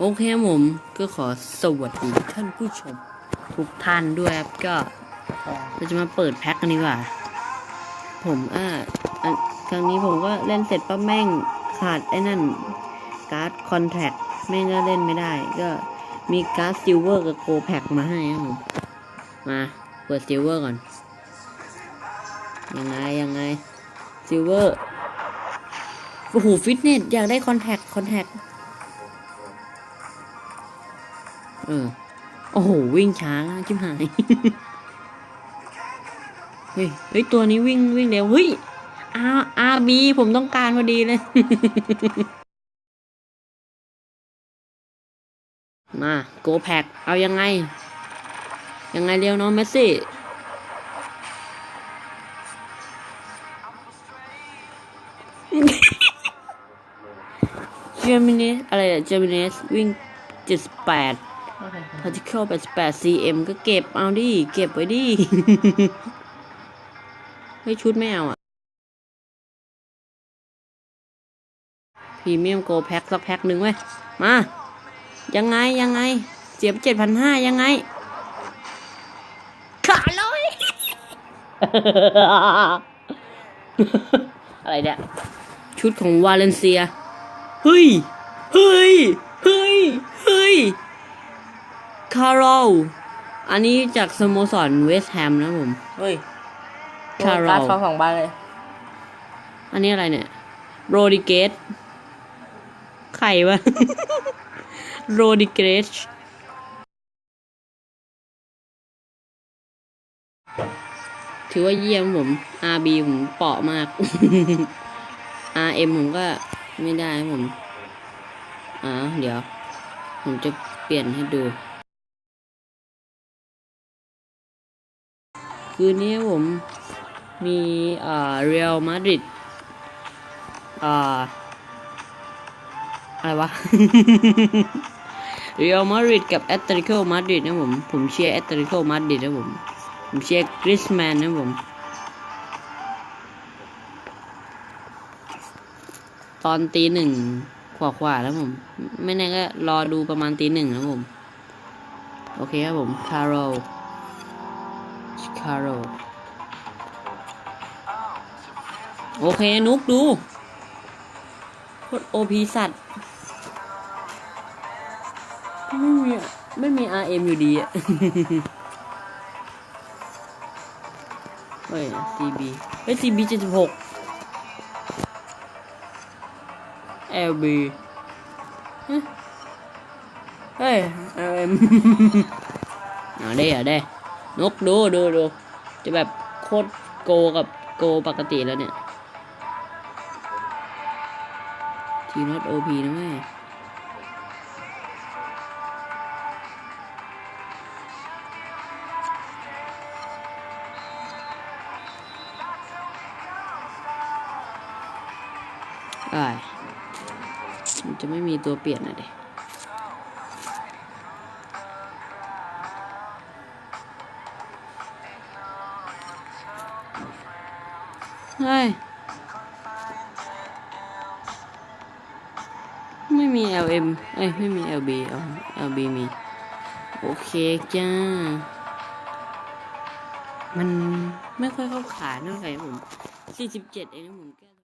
โอเคครับผมก็ขอสวัสดีท่านผู้ชม ทุกท่านด้วยครับก็เราจะมาเปิดแพ็คกันดีกว่า ผมอ่าครั้งนี้ผมก็เล่นเสร็จปั๊บแม่งขาดไอ้นั่นการ์ดคอนแทคแม่งก็เล่นไม่ได้ ก็มีการ์ดซิลเวอร์กับโกแพ็กมาให้ครับผมมาเปิดซิลเวอร์ก่อน ยังไงยังไงซิลเวอร์โอ้โหฟิตเนสอยากได้คอนแทคคอนแทค เออ โอ้โห วิ่งช้าชิบหาย เฮ้ย เฮ้ย ตัวนี้วิ่งวิ่งเร็ว เฮ้ยอาอาบีผมต้องการพอดีเลย มาโกแพกเอายังไง ยังไงเร็วน้องเมสซี่เจมินิสอะไรอะเจมินิสวิ่งเจ็ดแปด particle 88 cm ก็เก็บเอาดิ เก็บไว้ดิ เฮ้ย ชุดไม่เอาอะพรีเมียมโกแพ็คสักแพ็คหนึ่งไว้ย มา ยังไง ยังไง เสียบเจ็ดพันห้ายังไง ขาดเลยอะไรเนี่ย ชุดของวาเลนเซีย เฮ้ย เฮ้ย เฮ้ย เฮ้ย คาร์โรลอันนี้จากสโมสรเวสต์แฮมนะผม เฮ้ยคาร์โรการ์ดลทองสองใบเลย อันนี้อะไรเนี่ยโรดิเกสไข่วะโรดิเกสถือว่าเยี่ยมผม RB ผมเปาะมาก RM ผมก็ไม่ได้ครับผม อ่าเดี๋ยว ผมจะเปลี่ยนให้ดู คืนนี้ผมมีอ่าเรอัลมาดริดอ่าอะไรวะเรอัลมาดริดกับแอตเลติโกมาดริดนะผมผมเชียร์แอตเลติโกมาดริดนะผมผมเชียร์กริสแมนนะผมตอนตีหนึ่งขวาขวาๆแล้วผม ไม่แน่ก็รอดูประมาณตีหนึ่งนะผม โอเคครับผม คาร์โราร์โรโอเค นุกดูโคตรโอพีสัตว์ไม่มีไม่มี RM อยู่ดีอะเฮ้ย CB เฮ้ย CB เจ็ดสิบหก LB ฮะเฮ้ย RM เอาได้เอาได้ นกดูดูดูจะแบบโคตรโกกับโกปกติแล้วเนี่ย ทีนอตโอพีนะแม่ได้มันจะไม่มีตัวเปลี่ยนอะเด็ เฮ้ย ไม่มี LM เอ้ย ไม่มี LB เอา LB มี โอเคจ้า มันไม่ค่อยเข้าขาเท่าไหร่ผม47เองนะผม